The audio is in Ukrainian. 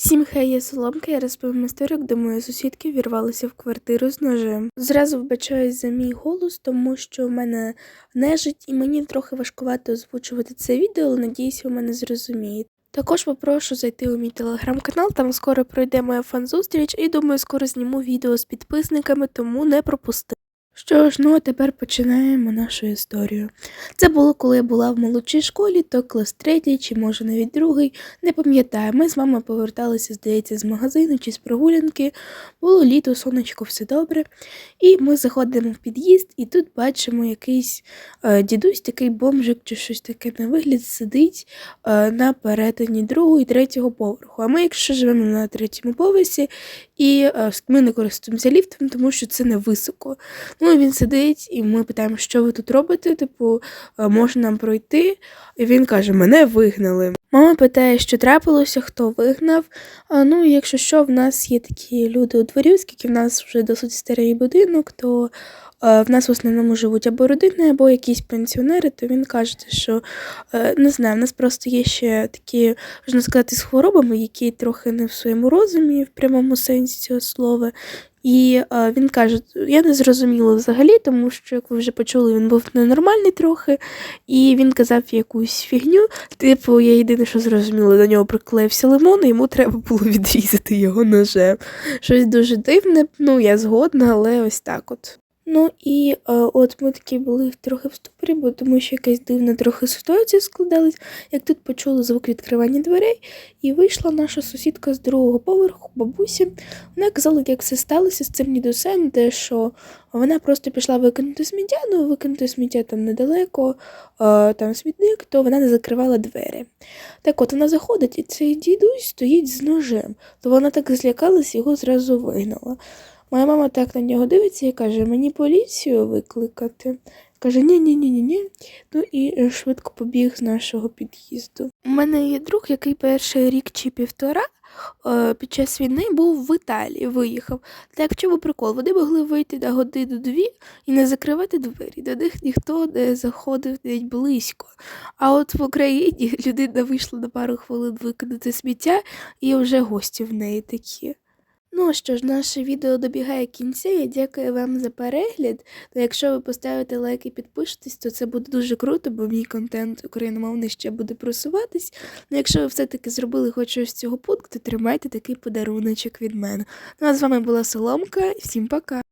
Всім хай я Соломка, я розповім історію, як до моєї сусідки вірвалися в квартиру з ножем. Зразу вбачаюсь за мій голос, тому що в мене нежить, і мені трохи важкувато озвучувати це відео, але надіюсь, ви мене зрозумієте. Також попрошу зайти у мій телеграм-канал, там скоро пройде моя фан-зустріч, і думаю, скоро зніму відео з підписниками, тому не пропусти. Що ж, ну а тепер починаємо нашу історію. Це було, коли я була в молодшій школі, то клас третій, чи може навіть другий, не пам'ятаю. Ми з мамою поверталися, здається, з магазину чи з прогулянки. Було літо, сонечко, все добре. І ми заходимо в під'їзд, і тут бачимо якийсь е, дідусь, такий бомжик чи щось таке на вигляд, сидить е, на перетині другого і третього поверху. А ми, якщо живемо на третьому поверсі, і е, ми не користуємося ліфтом, тому що це не високо. Ну, він сидить, і ми питаємо, що ви тут робите? Типу, «Е, може нам пройти? І він каже: Мене вигнали. Мама питає, що трапилося, хто вигнав. А, ну, якщо що, в нас є такі люди у дворі, оскільки в нас вже досить старий будинок, то е, в нас в основному живуть або родини, або якісь пенсіонери, то він каже, що е, не знаю, в нас просто є ще такі, можна сказати, з хворобами, які трохи не в своєму розумі, в прямому сенсі цього слова. І е, він каже: я не зрозуміла взагалі, тому що, як ви вже почули, він був ненормальний трохи, і він казав якусь фігню. Типу, я єдине, що зрозуміла, до нього приклеївся лимон, і йому треба було відрізати його ножем. Щось дуже дивне, ну я згодна, але ось так от. Ну і е, от ми такі були трохи в ступорі, бо тому що якась дивна трохи ситуація складалась, як тут почули звук відкривання дверей, і вийшла наша сусідка з другого поверху, бабусі. Вона казала, як все сталося з цим дідусем, де що вона просто пішла викинути сміття, ну викинути сміття там недалеко, е, там смітник, то вона не закривала двері. Так от вона заходить, і цей дідусь стоїть з ножем, то вона так злякалась, його зразу вигнала. Моя мама так на нього дивиться і каже, мені поліцію викликати. Каже, ні, ні, ні, ні, ні. Ну і швидко побіг з нашого під'їзду. У мене є друг, який перший рік чи півтора е, під час війни був в Італії, виїхав. Так чому прикол? Вони могли вийти на годину дві і не закривати двері. До них ніхто не заходив навіть близько. А от в Україні людина вийшла на пару хвилин викинути сміття, і вже гості в неї такі. Ну що ж, наше відео добігає кінця. Я дякую вам за перегляд. Ну, якщо ви поставите лайк і підпишетесь, то це буде дуже круто, бо мій контент україномовний ще буде просуватись. Ну, якщо ви все-таки зробили хоч щось з цього пункту, тримайте такий подаруночок від мене. Ну а з вами була Соломка, всім пока!